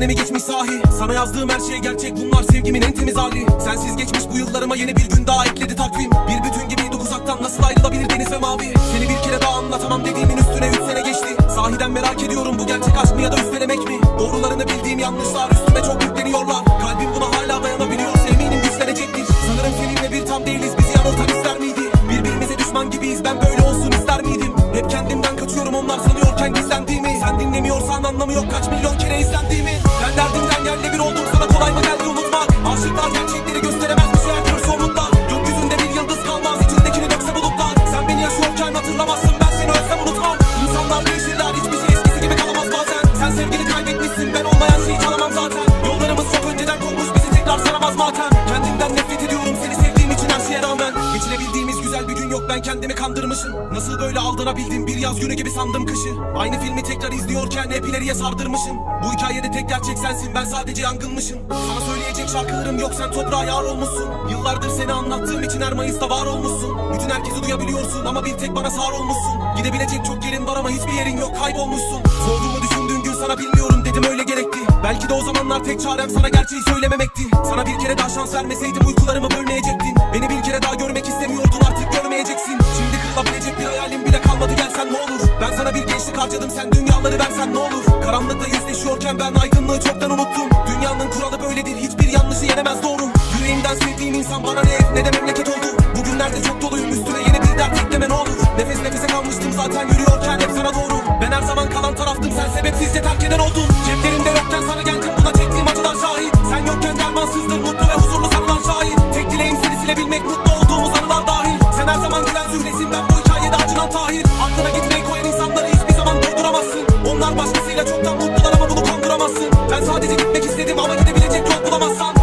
senemi geçmiş sahi? Sana yazdığım her şey gerçek. Bunlar sevgimin en temiz hali. Sensiz geçmiş bu yıllarıma yeni bir gün daha ekledi takvim. Bir bütün gibiydi uzaktan nasıl ayrılabilir deniz ve mavi? Seni bir kere daha anlatamam dediğimin üstüne üç sene geçti. Sahiden merak ediyorum bu gerçek aşk mı ya da üstelemek mi? Doğrularını bildiğim yanlışlar üstüme çok yükleniyorlar. Kalbim buna hala dayanabiliyor. Eminim güçlenecektir. Sanırım seninle bir tam değiliz. Bizi yanıltan ister miydi? Birbirimize düşman gibiyiz. Ben böyle olsun ister miydim? Hep kendimden kaçıyorum. Onlar sanıyorken gizlendiğimi Sen dinlemiyorsan anlamı yok. Kaç milyon kere izlendiğimi Ben derdimden yerle bir oldum. Sana kolay mı geldi unutmak? Aşıklar gerçekleri gösteremez bir şey artırırsa umutlar Gökyüzünde bir yıldız kalmaz içindekini dökse bulutlar. Sen beni yaşıyorken hatırlamazsın ben seni ölsem unutmam. İnsanlar değişirler hiçbir şey eskisi gibi kalamaz bazen. Sen sevgini kaybetmişsin ben olmayan şeyi çalamam zaten. Yollarımız çok önceden kopmuş bizi tekrar saramaz matem ben kendimi kandırmışım Nasıl böyle aldanabildim? Bir yaz günü gibi sandım kışı. Aynı filmi tekrar izliyorken hep ileriye sardırmışım. Bu hikayede tek gerçek sensin ben sadece yangınmışım. Sana söyleyecek şarkılarım yok sen toprağa yar olmuşsun. Yıllardır seni anlattığım için her Mayıs'ta var olmuşsun. Bütün herkesi duyabiliyorsun ama bir tek bana sağır olmuşsun. Gidebilecek çok yerin var ama hiçbir yerin yok kaybolmuşsun. Sorduğumu düşündüğün gün sana bilmiyorum dedim öyle gerekti. Belki de o zamanlar tek çarem sana gerçeği söylememekti. Sana bir kere daha şans vermeseydim uykularımı bölmeyecektin. Beni bir kere daha görmek harcadım sen dünyaları versen ne olur? Karanlıkla yüzleşiyorken ben aydınlığı çoktan unuttum. Dünyanın kuralı böyledir hiçbir yanlışı yenemez doğru. Yüreğimden sevdiğim insan bana ne ev ne de memleket oldu. Bugünlerde çok doluyum üstüne yeni bir dert ekleme ne olur. Nefes nefese kalmıştım zaten yürüyorken hep sana doğru. Ben her zaman kalan taraftım sen sebepsizce terk eden oldun Ben sadece gitmek istedim ama gidebilecek yol bulamazsan